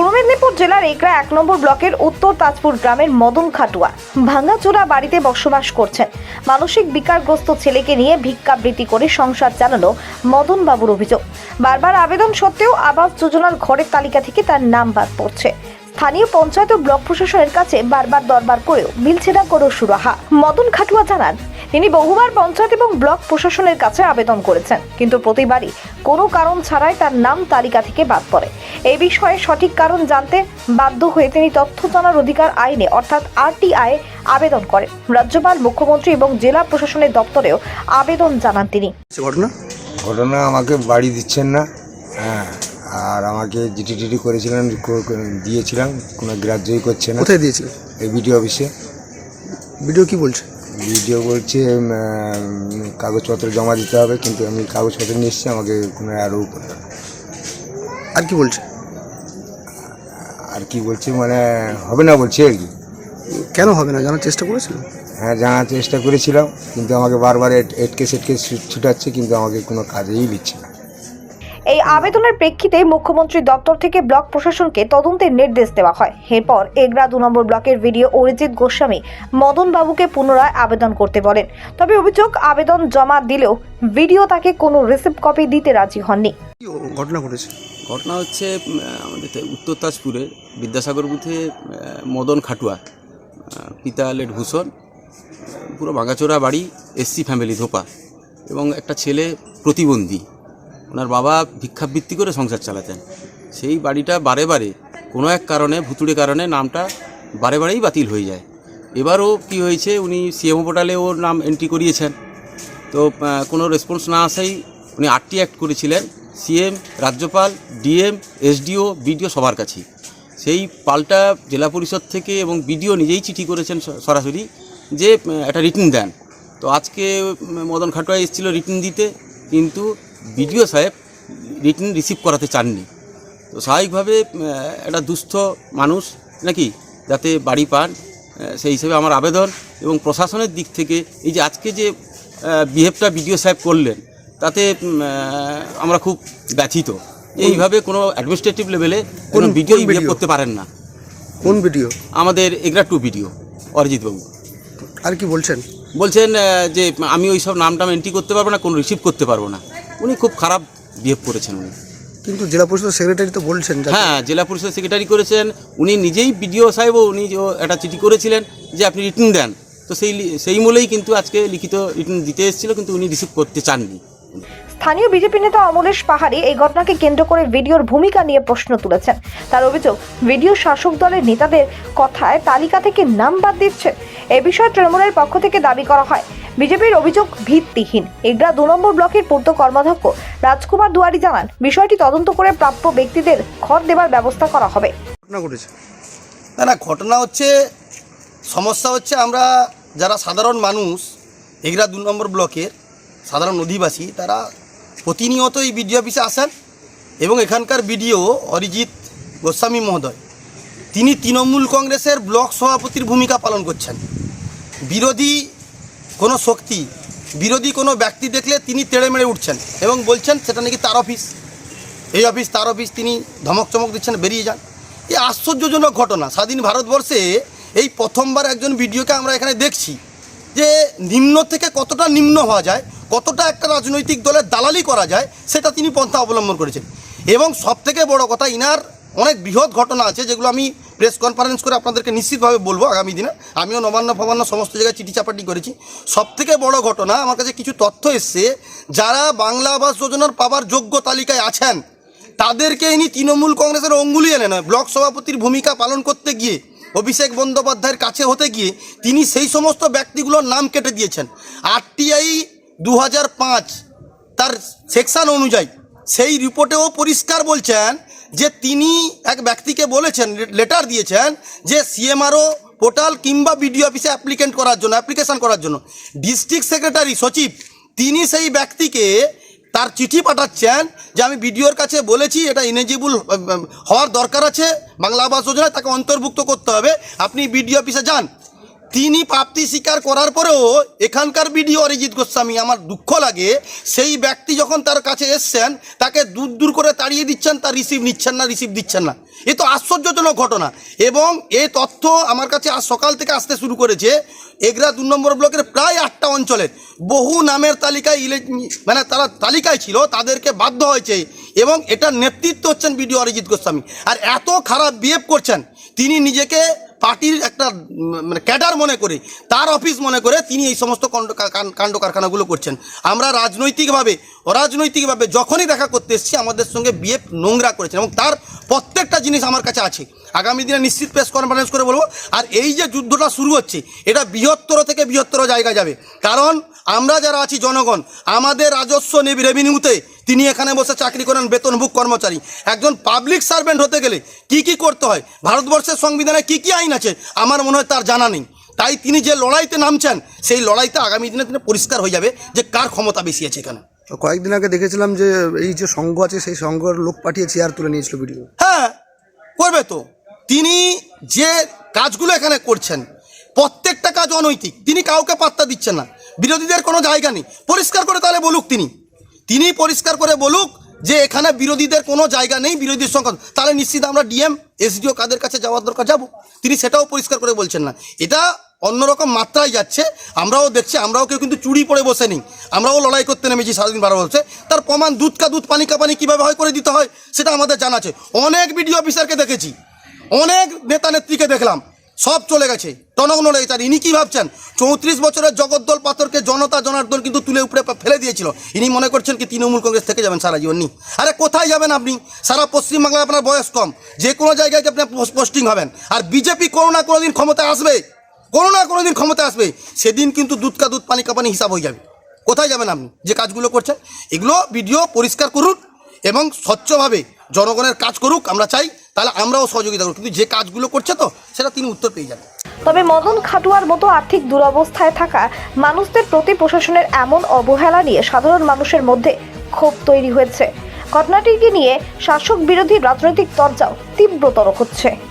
পূর্ব মেদিনীপুর জেলার একরা এক নম্বর ব্লকের উত্তর তাজপুর গ্রামের মদন খাটুয়া ভাঙ্গাচোরা বাড়িতে বসবাস করছেন। মানসিক বিকারগ্রস্ত ছেলেকে নিয়ে ভিক্ষাবৃত্তি করে সংসার চালানো মদন বাবুর অভিযোগ। বারবার আবেদন সত্ত্বেও আবাস যোজনার ঘরের তালিকা থেকে তার নাম বাদ পড়ছে। স্থানীয় পঞ্চায়েত ও ব্লক প্রশাসনের কাছে বারবার দরবার করেও মিলছে না কোনো সুরাহা। মদন খাটুয়া জানান তিনি বহুবার পঞ্চায়েত এবং ব্লক প্রশাসনের কাছে আবেদন করেছেন। কিন্তু প্রতিবারই কোনো কারণ ছাড়াই তার নাম তালিকা থেকে বাদ পড়ে। এই বিষয়ে সঠিক কারণ জানতে বাধ্য হয়ে তিনি তথ্য জানার অধিকার আইনে অর্থাৎ আরটিআই আবেদন করেন। রাজ্যপাল মুখ্যমন্ত্রী এবং জেলা প্রশাসনের দপ্তরেও আবেদন জানান তিনি। ঘটনা? ঘটনা আমাকে বাড়ি দিচ্ছেন না। হ্যাঁ আর আমাকে জিটি টিটি করেছিলেন দিয়েছিলাম কোনো গ্রাহ্যই করছে না। কোথায় দিয়েছিল? এই বিডিও অফিসে। ভিডিও কি বলছে? ভিডিও বলছে কাগজপত্র জমা দিতে হবে কিন্তু আমি কাগজপত্র নিয়ে এসেছি আমাকে কোনো আরও করতে। আর কি বলছে? আর কি বলছে মানে হবে না বলছে আর কি। কেন হবে না? জানার চেষ্টা করেছিল? হ্যাঁ জানার চেষ্টা করেছিলাম কিন্তু আমাকে বারবার এট- এটকে সেটকে ছুটাচ্ছে কিন্তু আমাকে কোনো কাজেই দিচ্ছে না। এই আবেদনের প্রেক্ষিতে মুখ্যমন্ত্রী দপ্তর থেকে ব্লক প্রশাসনকে তদন্তের নির্দেশ দেওয়া হয়। এরপর এগরা দু নম্বর ব্লকের ভিডিও অরিজিৎ গোস্বামী মদন বাবুকে পুনরায় আবেদন করতে বলেন। তবে অভিযোগ আবেদন জমা দিলেও ভিডিও তাকে কোনো রিসিপ্ট কপি দিতে রাজি হননি। ঘটনা ঘটেছে? ঘটনা হচ্ছে আমাদের উত্তর তাজপুরে বিদ্যাসাগর বুথে মদন খাটুয়া পিতা লেট ভূষণ পুরো ভাঙাচোরা বাড়ি এসসি ফ্যামিলি ধোপা এবং একটা ছেলে প্রতিবন্ধী। ওনার বাবা ভিক্ষাবৃত্তি করে সংসার চালাতেন। সেই বাড়িটা বারে বারে, কোনো এক কারণে, ভুতুড়ে কারণে নামটা বারে বারেই বাতিল হয়ে যায়। এবারও কি হয়েছে, উনি সিএমও পোর্টালে ওর নাম এন্ট্রি করিয়েছেন। তো কোনো রেসপন্স না আসাই উনি আটটি অ্যাক্ট করেছিলেন, সিএম, রাজ্যপাল, ডিএম, এসডিও, বিডিও সবার কাছেই। সেই পাল্টা জেলা পরিষদ থেকে এবং বিডিও নিজেই চিঠি করেছেন সরাসরি যে একটা রিটার্ন দেন। তো আজকে মদন খাটোয়া এসেছিল রিটার্ন দিতে, কিন্তু বিডিও সাহেব রিটার্ন রিসিভ করাতে চাননি। তো স্বাভাবিকভাবে একটা দুস্থ মানুষ নাকি যাতে বাড়ি পান সেই হিসেবে আমার আবেদন এবং প্রশাসনের দিক থেকে এই যে আজকে যে বিহেভটা বিডিও সাহেব করলেন তাতে আমরা খুব ব্যথিত। এইভাবে কোনো অ্যাডমিনিস্ট্রেটিভ লেভেলে কোনো ভিডিও বিহেভ করতে পারেন না। কোন ভিডিও আমাদের এগরা টু ভিডিও অরিজিৎবাবু আর কি বলছেন? বলছেন যে আমি ওই সব নাম টাম এন্ট্রি করতে পারব না কোনো রিসিভ করতে পারব না। উনি খুব খারাপ বিহেভ করেছেন উনি। কিন্তু জেলা পরিষদ সেক্রেটারি তো বলছেন হ্যাঁ জেলা পরিষদ সেক্রেটারি করেছেন উনি নিজেই বিডিও সাহেবও উনি একটা চিঠি করেছিলেন যে আপনি রিটার্ন দেন। তো সেই সেই মূলেই কিন্তু আজকে লিখিত রিটার্ন দিতে এসেছিল কিন্তু উনি রিসিভ করতে চাননি। স্থানীয় বিজেপি নেতা অমলেশ পাহাড়ি এই ঘটনাকে কেন্দ্র করে ভিডিওর ভূমিকা নিয়ে প্রশ্ন তুলেছেন। তার অভিযোগ ভিডিও শাসক দলের নেতাদের কথায় তালিকা থেকে নাম বাদ দিচ্ছে। এ বিষয়ে তৃণমূলের পক্ষ থেকে দাবি করা হয়। বিজেপির অভিযোগ ভিত্তিহীন। এগরা দু নম্বর ব্লকের পূর্ত কর্মাধ্যক্ষ রাজকুমার দুয়ারি জানান, বিষয়টি তদন্ত করে প্রাপ্য ব্যক্তিদের ঘর দেবার ব্যবস্থা করা হবে। ঘটনা না না, ঘটনা হচ্ছে, সমস্যা হচ্ছে আমরা যারা সাধারণ মানুষ এগরা দু নম্বর ব্লকের সাধারণ অধিবাসী, তারা প্রতিনিয়ত এই বিডিও অফিসে আসেন এবং এখানকার বিডিও অরিজিৎ গোস্বামী মহোদয়, তিনি তৃণমূল কংগ্রেসের ব্লক সভাপতির ভূমিকা পালন করছেন। বিরোধী কোনো শক্তি, বিরোধী কোনো ব্যক্তি দেখলে তিনি তেড়ে মেড়ে উঠছেন এবং বলছেন সেটা নাকি তার অফিস। এই অফিস, তার অফিস, তিনি ধমক চমক দিচ্ছেন, বেরিয়ে যান। এই আশ্চর্যজনক ঘটনা। স্বাধীন ভারতবর্ষে এই প্রথমবার একজন ভিডিওকে আমরা এখানে দেখছি যে নিম্ন থেকে কতটা নিম্ন হওয়া যায়, কতটা একটা রাজনৈতিক দলের দালালি করা যায়, সেটা তিনি পন্থা অবলম্বন করেছেন। এবং সবথেকে বড় কথা, ইনার অনেক বৃহৎ ঘটনা আছে যেগুলো আমি প্রেস কনফারেন্স করে আপনাদেরকে নিশ্চিতভাবে বলব আগামী দিনে। আমিও নবান্ন, ফবান্ন সমস্ত জায়গায় চিঠি চাপাটি করেছি। সবথেকে বড় ঘটনা, আমার কাছে কিছু তথ্য এসছে, যারা বাংলা আবাস যোজনার পাবার যোগ্য তালিকায় আছেন, তাদেরকে ইনি তৃণমূল কংগ্রেসের অঙ্গুলি এনে নয়, ব্লক সভাপতির ভূমিকা পালন করতে গিয়ে, অভিষেক বন্দ্যোপাধ্যায়ের কাছে হতে গিয়ে, তিনি সেই সমস্ত ব্যক্তিগুলোর নাম কেটে দিয়েছেন। আরটিআই দু হাজার পাঁচ তার সেকশন অনুযায়ী, সেই রিপোর্টেও পরিষ্কার বলছেন যে তিনি এক ব্যক্তিকে বলেছেন লেটার দিয়েছেন যে সিএমআরও পোর্টাল কিংবা বিডিও অফিসে অ্যাপ্লিকেন্ট করার জন্য অ্যাপ্লিকেশন করার জন্য। ডিস্ট্রিক্ট সেক্রেটারি সচিব, তিনি সেই ব্যক্তিকে তার চিঠি পাঠাচ্ছেন যে আমি বিডিওর কাছে বলেছি, এটা ইনেজিবল হওয়ার দরকার আছে, বাংলা আবাস যোজনায় তাকে অন্তর্ভুক্ত করতে হবে, আপনি বিডিও অফিসে যান। তিনি প্রাপ্তি স্বীকার করার পরেও এখানকার বিডিও অরিজিৎ গোস্বামী, আমার দুঃখ লাগে, সেই ব্যক্তি যখন তার কাছে এসছেন, তাকে দূর দূর করে তাড়িয়ে দিচ্ছেন, তার রিসিভ নিচ্ছেন না, রিসিভ দিচ্ছেন না। এ তো আশ্চর্যজনক ঘটনা এবং এই তথ্য আমার কাছে আজ সকাল থেকে আসতে শুরু করেছে এগরা দু নম্বর ব্লকের প্রায় আটটা অঞ্চলের বহু নামের তালিকায় মানে তারা তালিকায় ছিল, তাদেরকে বাধ্য হয়েছে এবং এটার নেতৃত্ব হচ্ছেন বিডিও অরিজিৎ গোস্বামী। আর এত খারাপ বিহেভ করছেন, তিনি নিজেকে পার্টির একটা মানে ক্যাডার মনে করে, তার অফিস মনে করে তিনি এই সমস্ত কাণ্ড কারখানাগুলো করছেন। আমরা রাজনৈতিকভাবে, অরাজনৈতিকভাবে যখনই দেখা করতে এসেছি, আমাদের সঙ্গে বিএফ নোংরা করেছেন এবং তার প্রত্যেকটা জিনিস আমার কাছে আছে। আগামী দিনে নিশ্চিত প্রেস কনফারেন্স করে বলব, আর এই যে যুদ্ধটা শুরু হচ্ছে, এটা বৃহত্তর থেকে বৃহত্তর জায়গা যাবে। কারণ আমরা যারা আছি জনগণ আমাদের রাজস্ব নেবি রেভিনিউতে তিনি এখানে বসে চাকরি করেন বেতনভুক কর্মচারী। একজন পাবলিক সার্ভেন্ট হতে গেলে কি কি করতে হয়? ভারতবর্ষের সংবিধানে কি কি আইন আছে? আমার মনে হয় তার জানা নেই। তাই তিনি যে লড়াইতে নামছেন সেই লড়াইতে আগামী দিনে তিনি পরিষ্কার হয়ে যাবে যে কার ক্ষমতা বেশি আছে এখানে। কয়েকদিন আগে দেখেছিলাম যে এই যে সংঘ আছে সেই সংঘের লোক পাঠিয়ে চেয়ার তুলে নিয়েছিল ভিডিও হ্যাঁ করবে তো। তিনি যে কাজগুলো এখানে করছেন প্রত্যেকটা কাজ অনৈতিক। তিনি কাউকে পাত্তা দিচ্ছেন না। বিরোধীদের কোনো জায়গা নেই। পরিষ্কার করে তাহলে বলুক তিনি। তিনি পরিষ্কার করে বলুক যে এখানে বিরোধীদের কোনো জায়গা নেই বিরোধীর সংখ্যা তাহলে নিশ্চিত আমরা ডিএম, এসডিও কাদের কাছে যাওয়ার দরকার যাব? তিনি সেটাও পরিষ্কার করে বলছেন না। এটা অন্যরকম মাত্রায় যাচ্ছে। আমরাও দেখছি, আমরাও কেউ কিন্তু চুরি পড়ে বসে নেই। আমরাও লড়াই করতে নেমেছি সারাদিন বারো বছর তার প্রমাণ দুধ কা দুধ, পানি কা পানি কীভাবে হয় করে দিতে হয়, সেটা আমাদের জানা আছে। অনেক বিডিও অফিসারকে দেখেছি। অনেক নেতা নেত্রীকে দেখলাম। সব চলে গেছে। টনক নড়ে গেছে আর ইনি কি ভাবছেন? চৌত্রিশ বছরের জগদ্দল পাথরকে জনতা জনার্দন কিন্তু তুলে উপরে ফেলে দিয়েছিল। ইনি মনে করছেন কি তৃণমূল কংগ্রেস থেকে যাবেন সারা জীবন নি? আরে কোথায় যাবেন আপনি? সারা পশ্চিমবাংলায় আপনার বয়স কম। যে কোনো জায়গায় গিয়ে আপনি পোস্টিং হবেন। আর বিজেপি কোনো না কোনো দিন ক্ষমতায় আসবে। কোনো না কোনো দিন ক্ষমতায় আসবে। সেদিন কিন্তু দুধ কা দুধ, পানি কা পানি হিসাব হয়ে যাবে। কোথায় যাবেন আপনি? যে কাজগুলো করছেন, এগুলো ভিডিও পরিষ্কার করুন এবং স্বচ্ছভাবে জনগণের কাজ করুক, আমরা চাই। তাহলে আমরাও সহযোগিতা করব কিন্তু যে কাজগুলো করছে তো, সেটা তিনি উত্তর পেয়ে যাবেন। তবে মদন খাটুয়ার মতো আর্থিক দুরবস্থায় থাকা মানুষদের প্রতি প্রশাসনের এমন অবহেলা নিয়ে সাধারণ মানুষের মধ্যে ক্ষোভ তৈরি হয়েছে। ঘটনাটিকে নিয়ে শাসক বিরোধী রাজনৈতিক চর্চাও তীব্রতর হচ্ছে।